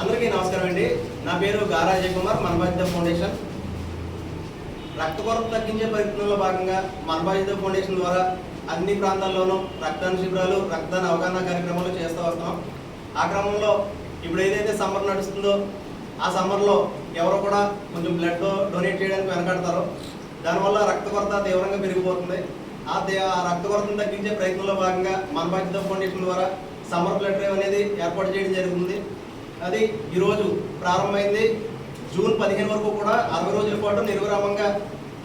అందరికీ నమస్కారం అండి. నా పేరు గారా కుమార్ మనబాధిత ఫౌండేషన్. రక్త కొరత తగ్గించే ప్రయత్నంలో భాగంగా మనబాధిత ఫౌండేషన్ ద్వారా అన్ని ప్రాంతాల్లోనూ రక్తదాన శిబిరాలు రక్తదాన అవగాహన కార్యక్రమాలు చేస్తూ వస్తున్నాం. ఆ క్రమంలో ఇప్పుడు ఏదైతే సమ్మర్ నడుస్తుందో ఆ సమ్మర్లో ఎవరో కూడా కొంచెం బ్లడ్ డొనేట్ చేయడానికి వెనకాడతారో దానివల్ల రక్త కొరత తీవ్రంగా పెరిగిపోతుంది. ఆ ఆ రక్త కొరతను తగ్గించే ప్రయత్నంలో భాగంగా మనబాధిత ఫౌండేషన్ ద్వారా సమ్మర్ బ్లడ్ డ్రైవ్ అనేది ఏర్పాటు చేయడం జరుగుతుంది. అది ఈరోజు ప్రారంభమైంది. జూన్ పదిహేను వరకు కూడా అరవై రోజుల పాటు నిర్విరామంగా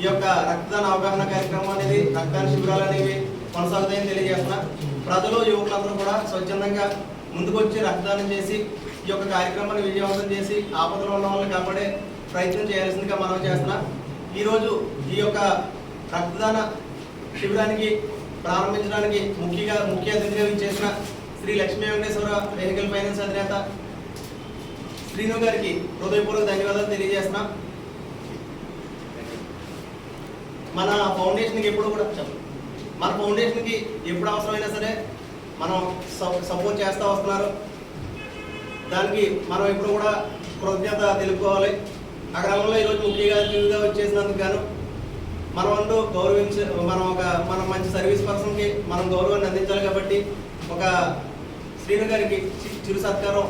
ఈ యొక్క రక్తదాన అవగాహన కార్యక్రమం అనేది రక్తదాన శిబిరాలు అనేవి కొనసాగుతాయని తెలియజేస్తున్నా. ప్రజలు యువకులందరూ కూడా స్వచ్ఛందంగా ముందుకొచ్చి రక్తదానం చేసి ఈ యొక్క కార్యక్రమాన్ని విజయవంతం చేసి ఆపదలో ఉన్న వాళ్ళని కాపాడే ప్రయత్నం చేయాల్సిందిగా మనం చేస్తున్నా. ఈరోజు ఈ యొక్క రక్తదాన శిబిరానికి ప్రారంభించడానికి ముఖ్యంగా ముఖ్య అతిథిగా చేసిన శ్రీ లక్ష్మీ వెంకటేశ్వర వెహికల్ ఫైనాన్స్ అధినేత శ్రీను గారికి హృదయపూర్వక ధన్యవాదాలు తెలియజేస్తున్నా మన ఫౌండేషన్కి ఎప్పుడు కూడా చెప్పు. మన ఫౌండేషన్కి ఎప్పుడు అవసరమైనా సరే మనం స- సపోర్ట్ చేస్తూ వస్తున్నారు దానికి మనం ఎప్పుడు కూడా కృతజ్ఞత తెలుపుకోవాలి ఆ క్రమంలో ఈరోజు ముఖ్యంగా అతిథిగా వచ్చేసినందుకు గాను మనం అంటూ గౌరవించ మనం ఒక మనం మంచి సర్వీస్ పర్సన్కి మనం గౌరవాన్ని అందించాలి కాబట్టి ఒక శ్రీను గారికి చిరు సత్కారం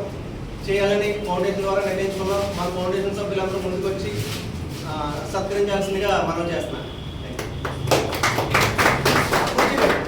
చేయాలని ఫౌండేషన్ ద్వారా నిర్ణయించుకున్నాం. మన ఫౌండేషన్ సభ్యులందరూ ముందుకొచ్చి ఆ, సత్కరించాల్సిందిగా మనం చేస్తున్నాం